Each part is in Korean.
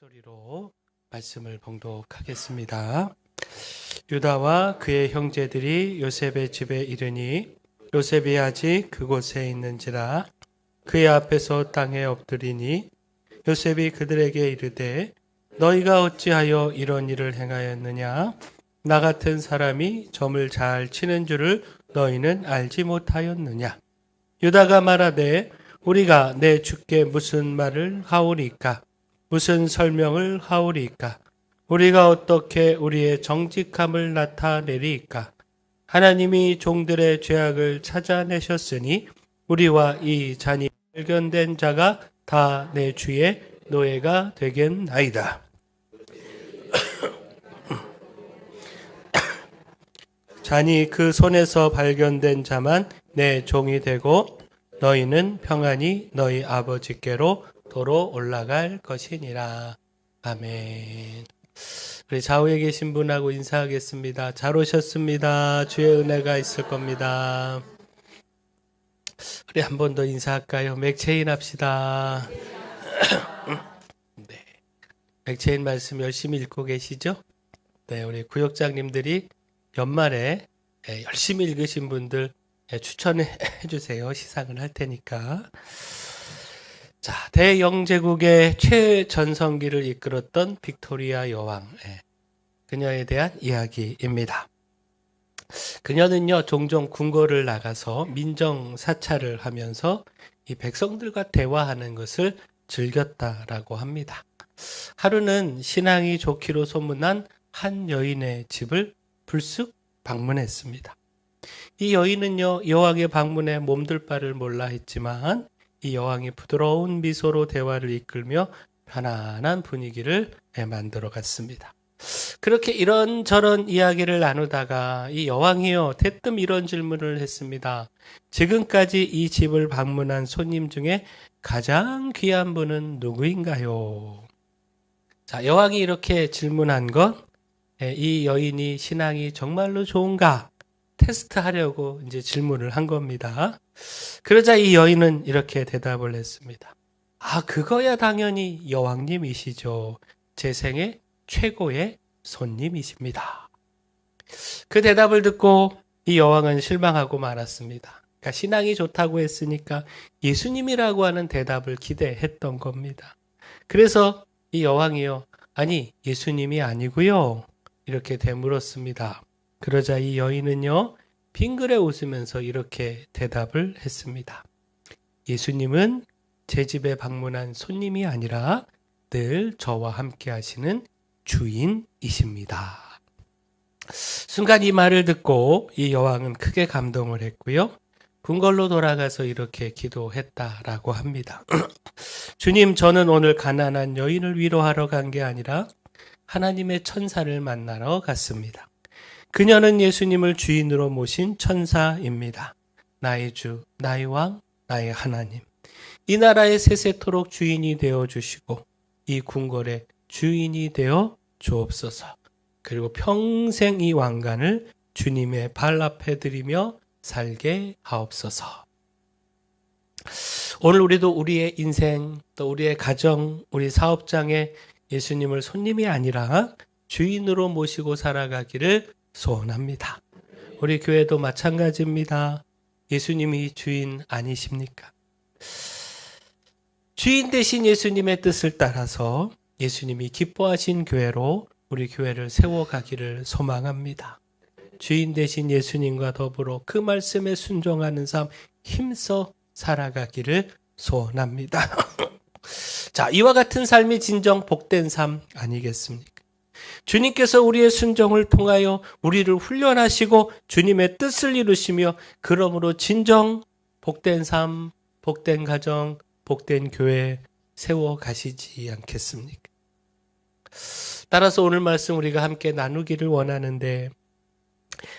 목소리로 말씀을 봉독하겠습니다. 유다와 그의 형제들이 요셉의 집에 이르니 요셉이 아직 그곳에 있는지라 그의 앞에서 땅에 엎드리니 요셉이 그들에게 이르되 너희가 어찌하여 이런 일을 행하였느냐? 나 같은 사람이 점을 잘 치는 줄을 너희는 알지 못하였느냐? 유다가 말하되 우리가 내 주께 무슨 말을 하오리까 무슨 설명을 하오리까? 우리가 어떻게 우리의 정직함을 나타내리까? 하나님이 종들의 죄악을 찾아내셨으니 우리와 이 잔이 발견된 자가 다 내 주의 노예가 되겠나이다. 잔이 그 손에서 발견된 자만 내 종이 되고 너희는 평안히 너희 아버지께로 도로 올라갈 것이니라. 아멘. 우리 좌우에 계신 분하고 인사하겠습니다. 잘 오셨습니다. 주의 은혜가 있을 겁니다. 우리 한 번 더 인사할까요? 맥체인 합시다. 네. 맥체인 말씀 열심히 읽고 계시죠? 네, 우리 구역장님들이 연말에 예, 열심히 읽으신 분들 예, 추천해 주세요. 시상을 할 테니까. 자, 대영제국의 최전성기를 이끌었던 빅토리아 여왕. 예, 그녀에 대한 이야기입니다. 그녀는요, 종종 궁궐을 나가서 민정 사찰을 하면서 이 백성들과 대화하는 것을 즐겼다라고 합니다. 하루는 신앙이 좋기로 소문난 한 여인의 집을 불쑥 방문했습니다. 이 여인은요, 여왕의 방문에 몸둘 바를 몰라 했지만 이 여왕이 부드러운 미소로 대화를 이끌며 편안한 분위기를 만들어 갔습니다. 그렇게 이런저런 이야기를 나누다가 이 여왕이요, 대뜸 이런 질문을 했습니다. 지금까지 이 집을 방문한 손님 중에 가장 귀한 분은 누구인가요? 자, 여왕이 이렇게 질문한 건 이 여인이 신앙이 정말로 좋은가 테스트하려고 이제 질문을 한 겁니다. 그러자 이 여인은 이렇게 대답을 했습니다. 아, 그거야 당연히 여왕님이시죠. 제 생애 최고의 손님이십니다. 그 대답을 듣고 이 여왕은 실망하고 말았습니다. 그러니까 신앙이 좋다고 했으니까 예수님이라고 하는 대답을 기대했던 겁니다. 그래서 이 여왕이요. 아니, 예수님이 아니고요. 이렇게 되물었습니다. 그러자 이 여인은요, 빙그레 웃으면서 이렇게 대답을 했습니다. 예수님은 제 집에 방문한 손님이 아니라 늘 저와 함께 하시는 주인이십니다. 순간 이 말을 듣고 이 여왕은 크게 감동을 했고요. 궁궐로 돌아가서 이렇게 기도했다라고 합니다. 주님, 저는 오늘 가난한 여인을 위로하러 간 게 아니라 하나님의 천사를 만나러 갔습니다. 그녀는 예수님을 주인으로 모신 천사입니다. 나의 주, 나의 왕, 나의 하나님. 이 나라의 세세토록 주인이 되어 주시고 이 궁궐의 주인이 되어 주옵소서. 그리고 평생 이 왕관을 주님의 발 앞에 드리며 살게 하옵소서. 오늘 우리도 우리의 인생, 또 우리의 가정, 우리 사업장에 예수님을 손님이 아니라 주인으로 모시고 살아가기를 소원합니다. 우리 교회도 마찬가지입니다. 예수님이 주인 아니십니까? 주인 대신 예수님의 뜻을 따라서 예수님이 기뻐하신 교회로 우리 교회를 세워가기를 소망합니다. 주인 대신 예수님과 더불어 그 말씀에 순종하는 삶 힘써 살아가기를 소원합니다. 자, 이와 같은 삶이 진정 복된 삶 아니겠습니까? 주님께서 우리의 순종을 통하여 우리를 훈련하시고 주님의 뜻을 이루시며 그러므로 진정 복된 삶, 복된 가정, 복된 교회 세워 가시지 않겠습니까? 따라서 오늘 말씀 우리가 함께 나누기를 원하는데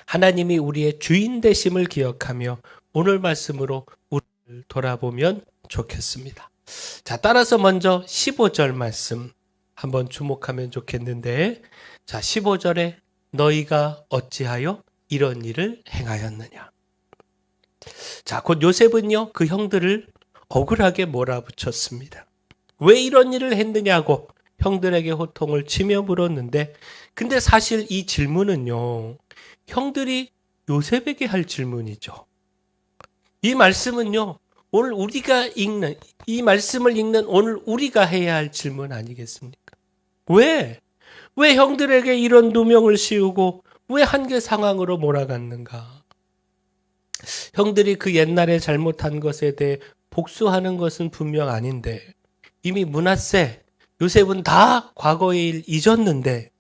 하나님이 우리의 주인 되심을 기억하며 오늘 말씀으로 우리를 돌아보면 좋겠습니다. 자, 따라서 먼저 15절 말씀 한번 주목하면 좋겠는데 자, 15절에 너희가 어찌하여 이런 일을 행하였느냐. 자, 곧 요셉은요, 그 형들을 억울하게 몰아붙였습니다. 왜 이런 일을 했느냐고 형들에게 호통을 치며 물었는데 근데 사실 이 질문은요. 형들이 요셉에게 할 질문이죠. 이 말씀은요. 오늘 우리가 읽는 이 말씀을 읽는 오늘 우리가 해야 할 질문 아니겠습니까? 왜? 왜 형들에게 이런 누명을 씌우고 왜 한계 상황으로 몰아갔는가? 형들이 그 옛날에 잘못한 것에 대해 복수하는 것은 분명 아닌데 이미 문하세 요셉은 다 과거의 일 잊었는데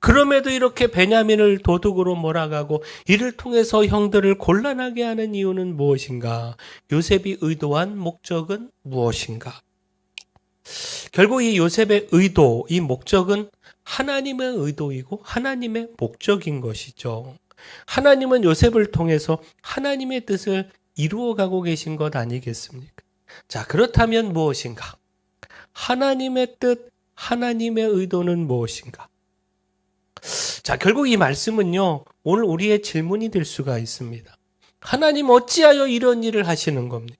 그럼에도 이렇게 베냐민을 도둑으로 몰아가고 이를 통해서 형들을 곤란하게 하는 이유는 무엇인가? 요셉이 의도한 목적은 무엇인가? 결국 이 요셉의 의도, 이 목적은 하나님의 의도이고 하나님의 목적인 것이죠. 하나님은 요셉을 통해서 하나님의 뜻을 이루어가고 계신 것 아니겠습니까? 자, 그렇다면 무엇인가? 하나님의 뜻, 하나님의 의도는 무엇인가? 자, 결국 이 말씀은요, 오늘 우리의 질문이 될 수가 있습니다. 하나님 어찌하여 이런 일을 하시는 겁니까?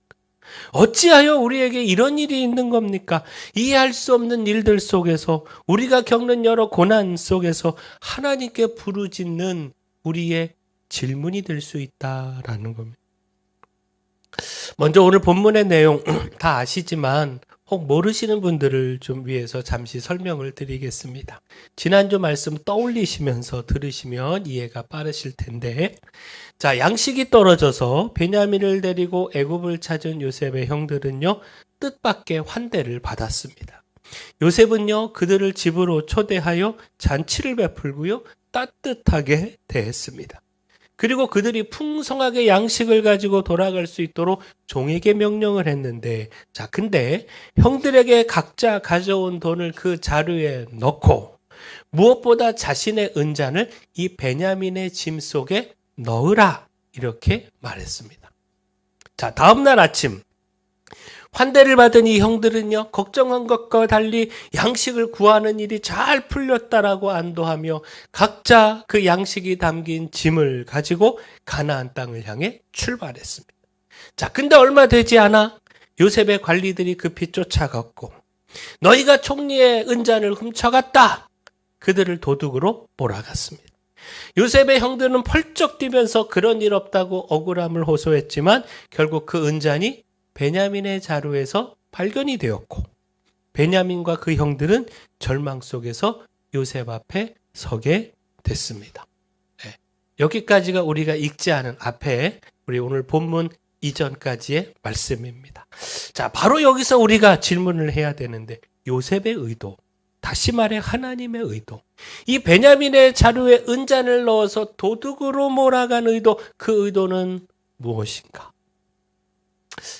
어찌하여 우리에게 이런 일이 있는 겁니까? 이해할 수 없는 일들 속에서 우리가 겪는 여러 고난 속에서 하나님께 부르짖는 우리의 질문이 될 수 있다라는 겁니다. 먼저 오늘 본문의 내용 다 아시지만 혹 모르시는 분들을 좀 위해서 잠시 설명을 드리겠습니다. 지난주 말씀 떠올리시면서 들으시면 이해가 빠르실 텐데 자, 양식이 떨어져서 베냐민을 데리고 애굽을 찾은 요셉의 형들은요. 뜻밖의 환대를 받았습니다. 요셉은요. 그들을 집으로 초대하여 잔치를 베풀고요. 따뜻하게 대했습니다. 그리고 그들이 풍성하게 양식을 가지고 돌아갈 수 있도록 종에게 명령을 했는데, 자, 근데 형들에게 각자 가져온 돈을 그 자루에 넣고, 무엇보다 자신의 은잔을 이 베냐민의 짐 속에 넣으라. 이렇게 말했습니다. 자, 다음날 아침, 환대를 받은 이 형들은요, 걱정한 것과 달리 양식을 구하는 일이 잘 풀렸다라고 안도하며 각자 그 양식이 담긴 짐을 가지고 가나안 땅을 향해 출발했습니다. 자, 근데 얼마 되지 않아 요셉의 관리들이 급히 쫓아갔고 너희가 총리의 은잔을 훔쳐갔다. 그들을 도둑으로 몰아갔습니다. 요셉의 형들은 펄쩍 뛰면서 그런 일 없다고 억울함을 호소했지만 결국 그 은잔이 베냐민의 자루에서 발견이 되었고 베냐민과 그 형들은 절망 속에서 요셉 앞에 서게 됐습니다. 네. 여기까지가 우리가 읽지 않은 앞에 우리 오늘 본문 이전까지의 말씀입니다. 자, 바로 여기서 우리가 질문을 해야 되는데 요셉의 의도, 다시 말해 하나님의 의도, 이 베냐민의 자루에 은잔을 넣어서 도둑으로 몰아간 의도, 그 의도는 무엇인가?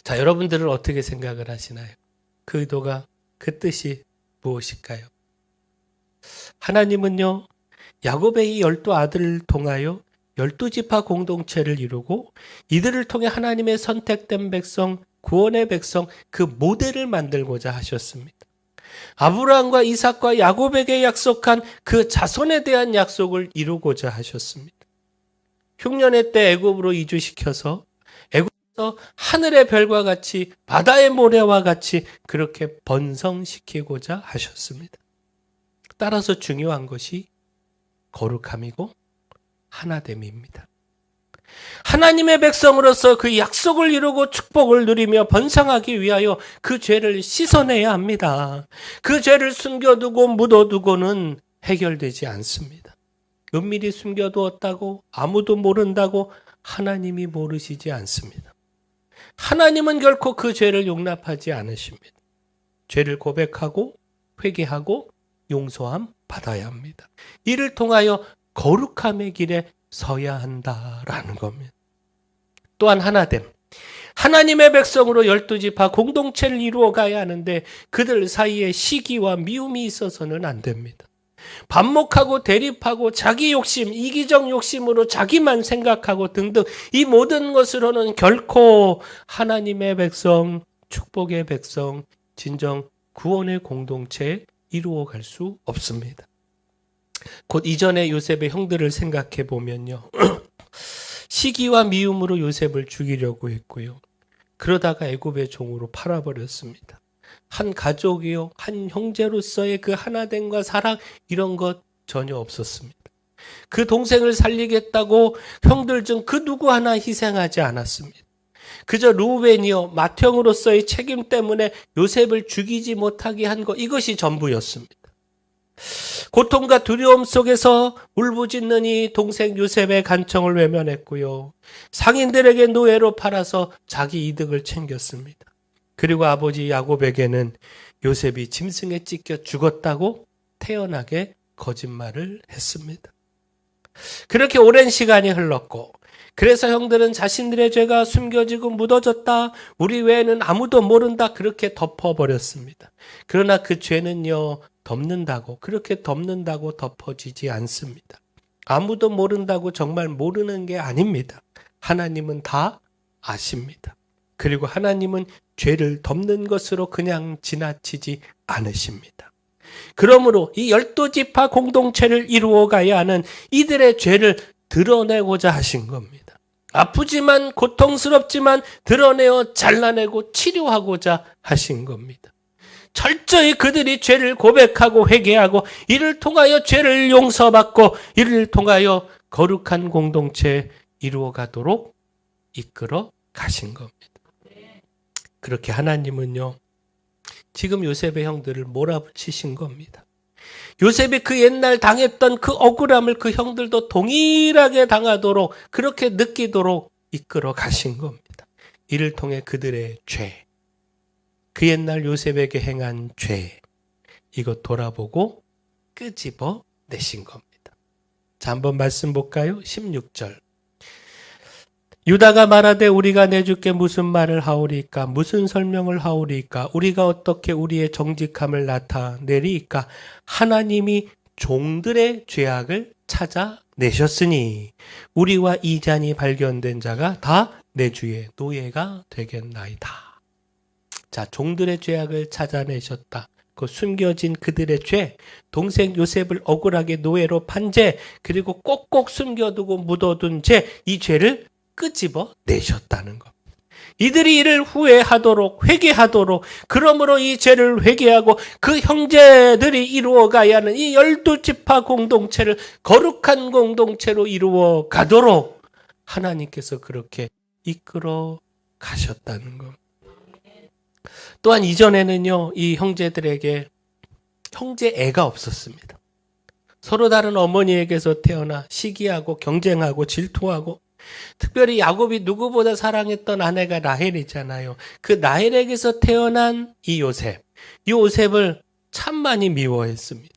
자, 여러분들은 어떻게 생각을 하시나요? 그 의도가, 그 뜻이 무엇일까요? 하나님은요, 야곱의 이 열두 아들을 통하여 열두 지파 공동체를 이루고 이들을 통해 하나님의 선택된 백성, 구원의 백성, 그 모델을 만들고자 하셨습니다. 아브라함과 이삭과 야곱에게 약속한 그 자손에 대한 약속을 이루고자 하셨습니다. 흉년의 때 애굽으로 이주시켜서 애굽에서 하늘의 별과 같이 바다의 모래와 같이 그렇게 번성시키고자 하셨습니다. 따라서 중요한 것이 거룩함이고 하나됨입니다. 하나님의 백성으로서 그 약속을 이루고 축복을 누리며 번성하기 위하여 그 죄를 씻어내야 합니다. 그 죄를 숨겨두고 묻어두고는 해결되지 않습니다. 은밀히 숨겨두었다고 아무도 모른다고 하나님이 모르시지 않습니다. 하나님은 결코 그 죄를 용납하지 않으십니다. 죄를 고백하고 회개하고 용서함 받아야 합니다. 이를 통하여 거룩함의 길에 서야 한다라는 겁니다. 또한 하나됨. 하나님의 백성으로 열두 지파 공동체를 이루어 가야 하는데 그들 사이에 시기와 미움이 있어서는 안 됩니다. 반목하고 대립하고 자기 욕심, 이기적 욕심으로 자기만 생각하고 등등 이 모든 것으로는 결코 하나님의 백성, 축복의 백성, 진정 구원의 공동체 이루어 갈 수 없습니다. 곧 이전에 요셉의 형들을 생각해 보면요. 시기와 미움으로 요셉을 죽이려고 했고요. 그러다가 애굽의 종으로 팔아버렸습니다. 한 가족이요, 한 형제로서의 그 하나됨과 사랑 이런 것 전혀 없었습니다. 그 동생을 살리겠다고 형들 중 그 누구 하나 희생하지 않았습니다. 그저 루벤이요 맏형으로서의 책임 때문에 요셉을 죽이지 못하게 한 것 이것이 전부였습니다. 고통과 두려움 속에서 울부짖는 이 동생 요셉의 간청을 외면했고요. 상인들에게 노예로 팔아서 자기 이득을 챙겼습니다. 그리고 아버지 야곱에게는 요셉이 짐승에 찢겨 죽었다고 태연하게 거짓말을 했습니다. 그렇게 오랜 시간이 흘렀고 그래서 형들은 자신들의 죄가 숨겨지고 묻어졌다. 우리 외에는 아무도 모른다. 그렇게 덮어버렸습니다. 그러나 그 죄는요, 덮는다고, 그렇게 덮는다고 덮어지지 않습니다. 아무도 모른다고 정말 모르는 게 아닙니다. 하나님은 다 아십니다. 그리고 하나님은 죄를 덮는 것으로 그냥 지나치지 않으십니다. 그러므로 이 열두 지파 공동체를 이루어 가야 하는 이들의 죄를 드러내고자 하신 겁니다. 아프지만 고통스럽지만 드러내어 잘라내고 치료하고자 하신 겁니다. 철저히 그들이 죄를 고백하고 회개하고 이를 통하여 죄를 용서받고 이를 통하여 거룩한 공동체 이루어 가도록 이끌어 가신 겁니다. 그렇게 하나님은요, 지금 요셉의 형들을 몰아붙이신 겁니다. 요셉이 그 옛날 당했던 그 억울함을 그 형들도 동일하게 당하도록 그렇게 느끼도록 이끌어 가신 겁니다. 이를 통해 그들의 죄, 그 옛날 요셉에게 행한 죄, 이것 돌아보고 끄집어 내신 겁니다. 자, 한번 말씀 볼까요? 16절. 유다가 말하되 우리가 내 주께 무슨 말을 하오리까 무슨 설명을 하오리까 우리가 어떻게 우리의 정직함을 나타내리까 하나님이 종들의 죄악을 찾아내셨으니 우리와 이잔이 발견된 자가 다 내 주의 노예가 되겠나이다. 자, 종들의 죄악을 찾아내셨다. 그 숨겨진 그들의 죄, 동생 요셉을 억울하게 노예로 판 죄, 그리고 꼭꼭 숨겨두고 묻어둔 죄, 이 죄를 끄집어 내셨다는 것. 이들이 이를 후회하도록 회개하도록 그러므로 이 죄를 회개하고 그 형제들이 이루어가야 하는 이 열두 지파 공동체를 거룩한 공동체로 이루어 가도록 하나님께서 그렇게 이끌어 가셨다는 것. 또한 이전에는요 이 형제들에게 형제 애가 없었습니다. 서로 다른 어머니에게서 태어나 시기하고 경쟁하고 질투하고 특별히 야곱이 누구보다 사랑했던 아내가 라헬이잖아요. 그 라헬에게서 태어난 이 요셉. 이 요셉을 참 많이 미워했습니다.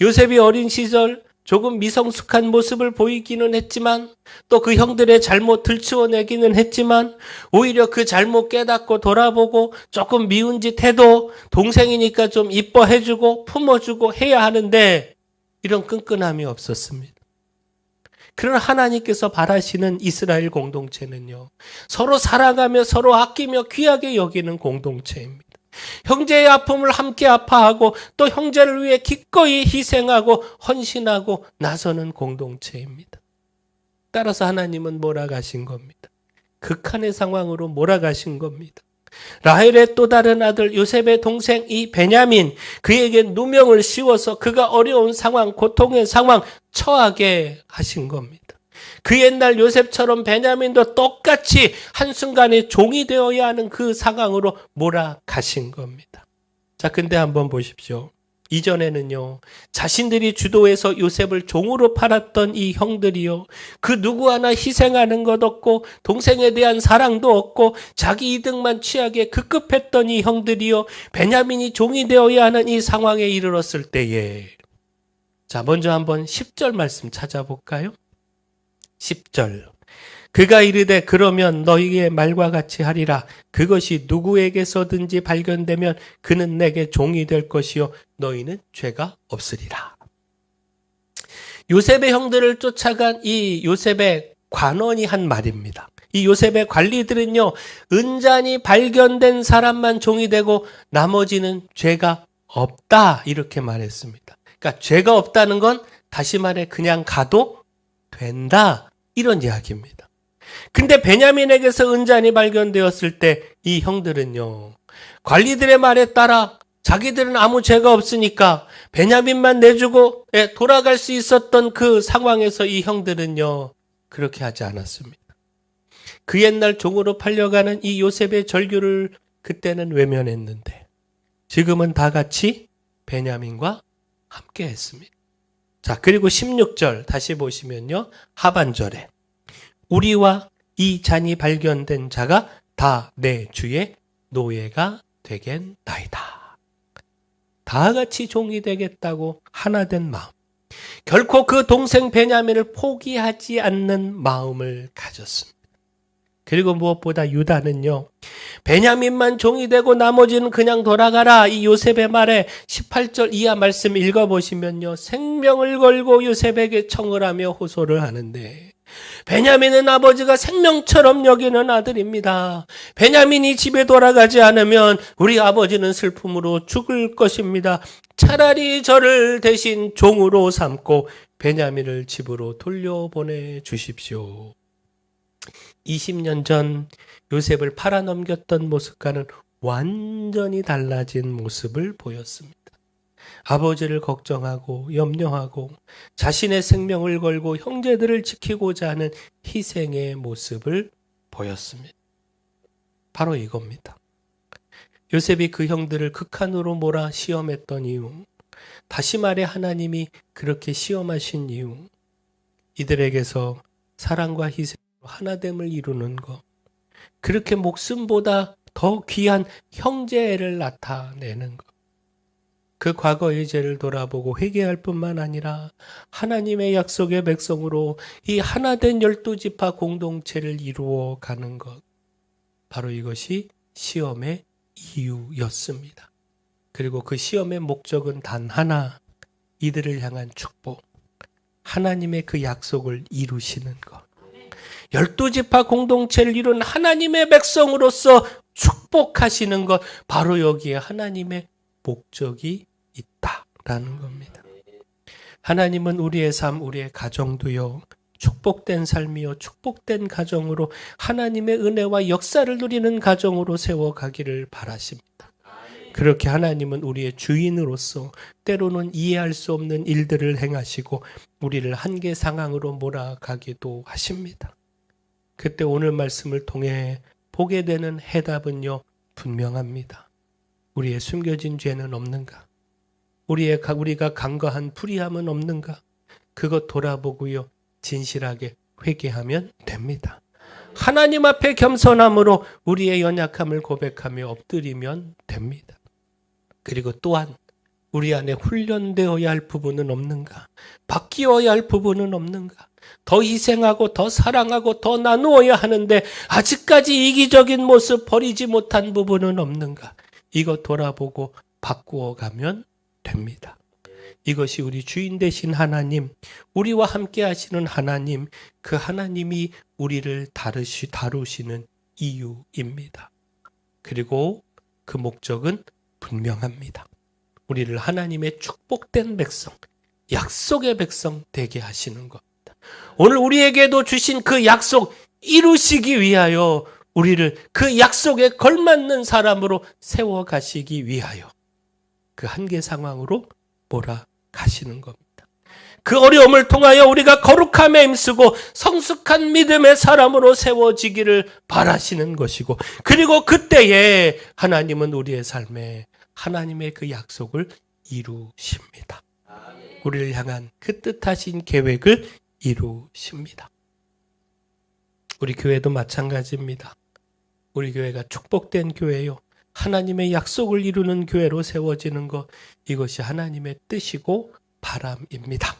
요셉이 어린 시절 조금 미성숙한 모습을 보이기는 했지만 또 그 형들의 잘못 들추어내기는 했지만 오히려 그 잘못 깨닫고 돌아보고 조금 미운 짓 해도 동생이니까 좀 이뻐해주고 품어주고 해야 하는데 이런 끈끈함이 없었습니다. 그러나 하나님께서 바라시는 이스라엘 공동체는요, 서로 사랑하며 서로 아끼며 귀하게 여기는 공동체입니다. 형제의 아픔을 함께 아파하고 또 형제를 위해 기꺼이 희생하고 헌신하고 나서는 공동체입니다. 따라서 하나님은 몰아가신 겁니다. 극한의 상황으로 몰아가신 겁니다. 라헬의 또 다른 아들 요셉의 동생 이 베냐민 그에게 누명을 씌워서 그가 어려운 상황 고통의 상황 처하게 하신 겁니다. 그 옛날 요셉처럼 베냐민도 똑같이 한순간에 종이 되어야 하는 그 상황으로 몰아가신 겁니다. 자, 근데 한번 보십시오. 이전에는요, 자신들이 주도해서 요셉을 종으로 팔았던 이 형들이요, 그 누구 하나 희생하는 것 없고, 동생에 대한 사랑도 없고, 자기 이득만 취하게 급급했던 이 형들이요, 베냐민이 종이 되어야 하는 이 상황에 이르렀을 때에, 자, 먼저 한번 10절 말씀 찾아볼까요? 10절. 그가 이르되 그러면 너희의 말과 같이 하리라. 그것이 누구에게서든지 발견되면 그는 내게 종이 될 것이요 너희는 죄가 없으리라. 요셉의 형들을 쫓아간 이 요셉의 관원이 한 말입니다. 이 요셉의 관리들은요, 은잔이 발견된 사람만 종이 되고 나머지는 죄가 없다. 이렇게 말했습니다. 그러니까 죄가 없다는 건 다시 말해 그냥 가도 된다. 이런 이야기입니다. 근데 베냐민에게서 은잔이 발견되었을 때 이 형들은요, 관리들의 말에 따라 자기들은 아무 죄가 없으니까 베냐민만 내주고 예, 돌아갈 수 있었던 그 상황에서 이 형들은요 그렇게 하지 않았습니다. 그 옛날 종으로 팔려가는 이 요셉의 절규를 그때는 외면했는데 지금은 다 같이 베냐민과 함께 했습니다. 자, 그리고 16절 다시 보시면요. 하반절에 우리와 이 잔이 발견된 자가 다 내 주의 노예가 되겠나이다. 다 같이 종이 되겠다고 하나 된 마음. 결코 그 동생 베냐민을 포기하지 않는 마음을 가졌습니다. 그리고 무엇보다 유다는요. 베냐민만 종이 되고 나머지는 그냥 돌아가라. 이 요셉의 말에 18절 이하 말씀 읽어보시면요. 생명을 걸고 요셉에게 청을 하며 호소를 하는데 베냐민은 아버지가 생명처럼 여기는 아들입니다. 베냐민이 집에 돌아가지 않으면 우리 아버지는 슬픔으로 죽을 것입니다. 차라리 저를 대신 종으로 삼고 베냐민을 집으로 돌려보내 주십시오. 20년 전 요셉을 팔아넘겼던 모습과는 완전히 달라진 모습을 보였습니다. 아버지를 걱정하고 염려하고 자신의 생명을 걸고 형제들을 지키고자 하는 희생의 모습을 보였습니다. 바로 이겁니다. 요셉이 그 형들을 극한으로 몰아 시험했던 이유, 다시 말해 하나님이 그렇게 시험하신 이유, 이들에게서 사랑과 희생으로 하나됨을 이루는 것, 그렇게 목숨보다 더 귀한 형제를 나타내는 것. 그 과거의 죄를 돌아보고 회개할 뿐만 아니라 하나님의 약속의 백성으로 이 하나된 열두 지파 공동체를 이루어 가는 것. 바로 이것이 시험의 이유였습니다. 그리고 그 시험의 목적은 단 하나. 이들을 향한 축복. 하나님의 그 약속을 이루시는 것. 열두 지파 공동체를 이룬 하나님의 백성으로서 축복하시는 것. 바로 여기에 하나님의 목적이 있다라는 겁니다. 하나님은 우리의 삶, 우리의 가정도요. 축복된 삶이요. 축복된 가정으로 하나님의 은혜와 역사를 누리는 가정으로 세워가기를 바라십니다. 그렇게 하나님은 우리의 주인으로서 때로는 이해할 수 없는 일들을 행하시고 우리를 한계 상황으로 몰아가기도 하십니다. 그때 오늘 말씀을 통해 보게 되는 해답은요, 분명합니다. 우리의 숨겨진 죄는 없는가? 우리의 우리가 간과한 불의함은 없는가? 그것 돌아보고요. 진실하게 회개하면 됩니다. 하나님 앞에 겸손함으로 우리의 연약함을 고백하며 엎드리면 됩니다. 그리고 또한 우리 안에 훈련되어야 할 부분은 없는가? 바뀌어야 할 부분은 없는가? 더 희생하고 더 사랑하고 더 나누어야 하는데 아직까지 이기적인 모습 버리지 못한 부분은 없는가? 이거 돌아보고 바꾸어 가면 됩니다. 이것이 우리 주인 되신 하나님, 우리와 함께 하시는 하나님, 그 하나님이 우리를 다루시, 다루시는 이유입니다. 그리고 그 목적은 분명합니다. 우리를 하나님의 축복된 백성, 약속의 백성 되게 하시는 겁니다. 오늘 우리에게도 주신 그 약속 이루시기 위하여 우리를 그 약속에 걸맞는 사람으로 세워 가시기 위하여 그 한계 상황으로 몰아가시는 겁니다. 그 어려움을 통하여 우리가 거룩함에 힘쓰고 성숙한 믿음의 사람으로 세워지기를 바라시는 것이고 그리고 그때에 하나님은 우리의 삶에 하나님의 그 약속을 이루십니다. 우리를 향한 그 뜻하신 계획을 이루십니다. 우리 교회도 마찬가지입니다. 우리 교회가 축복된 교회요. 하나님의 약속을 이루는 교회로 세워지는 것, 이것이 하나님의 뜻이고 바람입니다.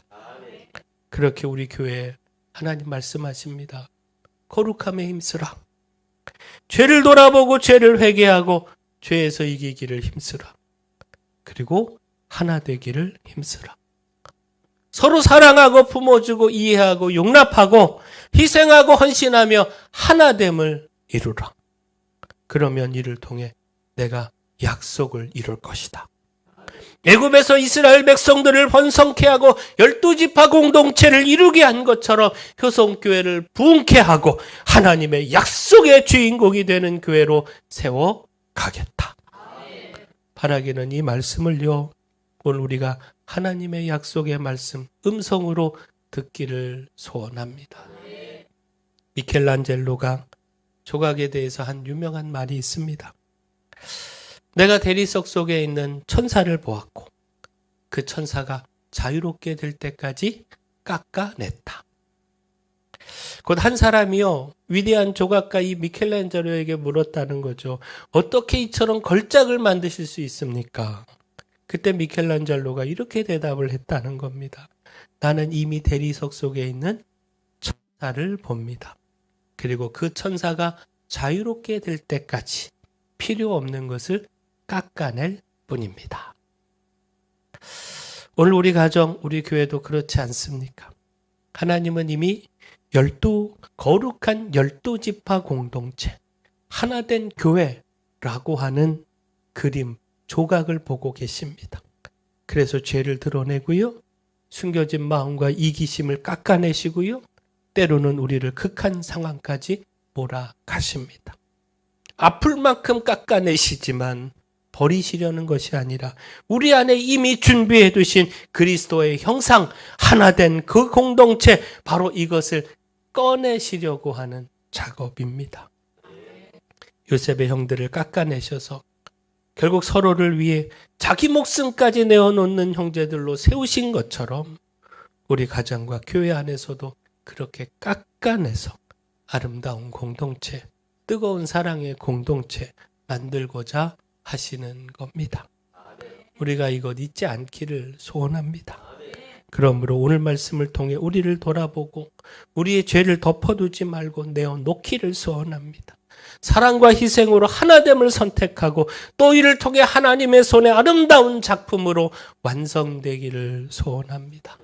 그렇게 우리 교회에 하나님 말씀하십니다. 거룩함에 힘쓰라. 죄를 돌아보고 죄를 회개하고 죄에서 이기기를 힘쓰라. 그리고 하나 되기를 힘쓰라. 서로 사랑하고 품어주고 이해하고 용납하고 희생하고 헌신하며 하나됨을 이루라. 그러면 이를 통해 내가 약속을 이룰 것이다. 애굽에서 이스라엘 백성들을 번성케 하고 열두 지파 공동체를 이루게 한 것처럼 효성 교회를 부흥케 하고 하나님의 약속의 주인공이 되는 교회로 세워 가겠다. 바라기는 이 말씀을요. 오늘 우리가 하나님의 약속의 말씀 음성으로 듣기를 소원합니다. 미켈란젤로가 조각에 대해서 한 유명한 말이 있습니다. 내가 대리석 속에 있는 천사를 보았고 그 천사가 자유롭게 될 때까지 깎아냈다. 곧 한 사람이요 위대한 조각가 이 미켈란젤로에게 물었다는 거죠. 어떻게 이처럼 걸작을 만드실 수 있습니까? 그때 미켈란젤로가 이렇게 대답을 했다는 겁니다. 나는 이미 대리석 속에 있는 천사를 봅니다. 그리고 그 천사가 자유롭게 될 때까지 필요 없는 것을 깎아낼 뿐입니다. 오늘 우리 가정, 우리 교회도 그렇지 않습니까? 하나님은 이미 열두 거룩한 열두 지파 공동체 하나된 교회라고 하는 그림 조각을 보고 계십니다. 그래서 죄를 드러내고요. 숨겨진 마음과 이기심을 깎아내시고요. 때로는 우리를 극한 상황까지 몰아가십니다. 아플 만큼 깎아내시지만 버리시려는 것이 아니라 우리 안에 이미 준비해 두신 그리스도의 형상 하나 된 그 공동체 바로 이것을 꺼내시려고 하는 작업입니다. 요셉의 형들을 깎아내셔서 결국 서로를 위해 자기 목숨까지 내어놓는 형제들로 세우신 것처럼 우리 가정과 교회 안에서도 그렇게 깎아내서 아름다운 공동체, 뜨거운 사랑의 공동체 만들고자 하시는 겁니다. 우리가 이것 잊지 않기를 소원합니다. 그러므로 오늘 말씀을 통해 우리를 돌아보고 우리의 죄를 덮어두지 말고 내어놓기를 소원합니다. 사랑과 희생으로 하나됨을 선택하고 또 이를 통해 하나님의 손에 아름다운 작품으로 완성되기를 소원합니다.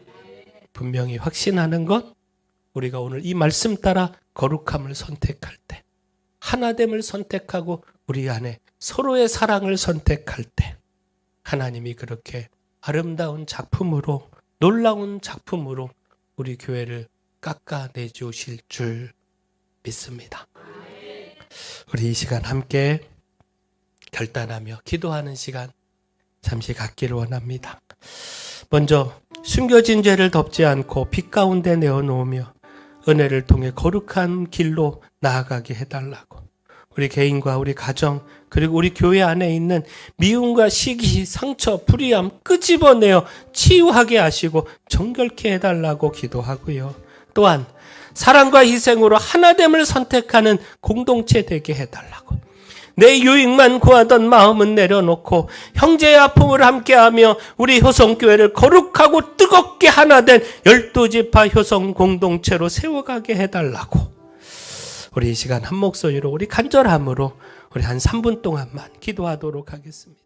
분명히 확신하는 것 우리가 오늘 이 말씀 따라 거룩함을 선택할 때 하나됨을 선택하고 우리 안에 서로의 사랑을 선택할 때 하나님이 그렇게 아름다운 작품으로 놀라운 작품으로 우리 교회를 깎아내 주실 줄 믿습니다. 우리 이 시간 함께 결단하며 기도하는 시간 잠시 갖기를 원합니다. 먼저 숨겨진 죄를 덮지 않고 빛 가운데 내어놓으며 은혜를 통해 거룩한 길로 나아가게 해달라고. 우리 개인과 우리 가정, 그리고 우리 교회 안에 있는 미움과 시기, 상처, 불의함 끄집어내어 치유하게 하시고 정결케 해달라고 기도하고요. 또한 사랑과 희생으로 하나됨을 선택하는 공동체 되게 해달라고. 내 유익만 구하던 마음은 내려놓고 형제의 아픔을 함께하며 우리 효성교회를 거룩하고 뜨겁게 하나 된 열두 지파 효성 공동체로 세워가게 해달라고 우리 이 시간 한 목소리로 우리 간절함으로 우리 한 3분 동안만 기도하도록 하겠습니다.